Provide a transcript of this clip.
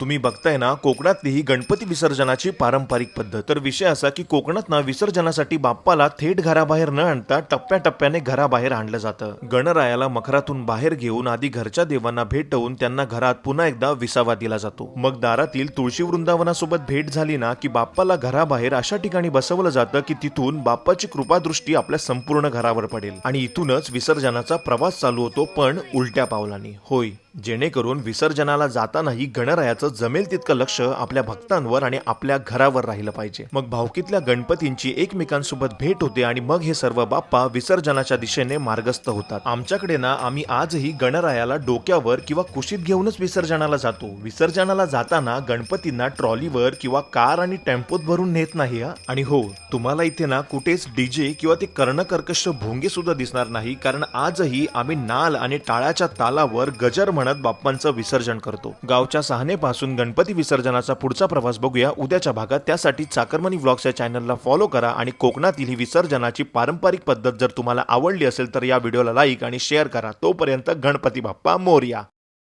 तुम्ही बघताय ना कोकणातली ही गणपती विसर्जनाची पारंपरिक पद्धत. तर विषय असा की कोकणात ना विसर्जनासाठी बाप्पाला थेट घराबाहेर न आणता टप्प्याटप्प्याने घराबाहेर आणलं जातं. गणरायाला मखरातून बाहेर घेऊन आधी घरच्या देवांना भेटवून त्यांना घरात पुन्हा एकदा विसावा दिला जातो. मग दारातील तुळशी वृंदावनासोबत भेट झाली ना की बाप्पाला घराबाहेर अशा ठिकाणी बसवलं जातं की तिथून बाप्पाची कृपादृष्टी आपल्या संपूर्ण घरावर पडेल. आणि इथूनच विसर्जनाचा प्रवास चालू होतो पण उलट्या पावलांनी. होय. जेणेकरून विसर्जनाला जातानाही गणरायाचं जमेल तितकं लक्ष आपल्या भक्तांवर आणि आपल्या घरावर राहिलं पाहिजे. मग भावकीतल्या गणपतींची एकमेकांसोबत भेट होते आणि मग हे सर्व बाप्पा विसर्जनाच्या दिशेने मार्गस्थ होतात. आमच्याकडे ना आम्ही आजही गणरायाला डोक्यावर किंवा कुशीत घेऊनच विसर्जनाला जातो. विसर्जनाला जाताना गणपतींना ट्रॉलीवर किंवा कार आणि टेम्पोत भरून नेत नाही आणि हो तुम्हाला इथे ना कुठेच डीजे किंवा ते कर्णकर्कश भोंगे सुद्धा दिसणार नाही कारण आजही आम्ही नाल आणि टाळाच्या तालावर गजर म्हणत बाप्पांचं विसर्जन करतो. गावच्या सहानेपासून गणपती विसर्जनाचा पुढचा प्रवास बघूया. उद्याच्या भागात त्यासाठी चाकरमनी व्लॉग्स या चॅनलला फॉलो करा आणि कोकणातील ही विसर्जनाची पारंपरिक पद्धत जर तुम्हाला आवडली असेल तर या व्हिडिओला लाईक आणि शेअर करा. तोपर्यंत गणपती बाप्पा मोर्या.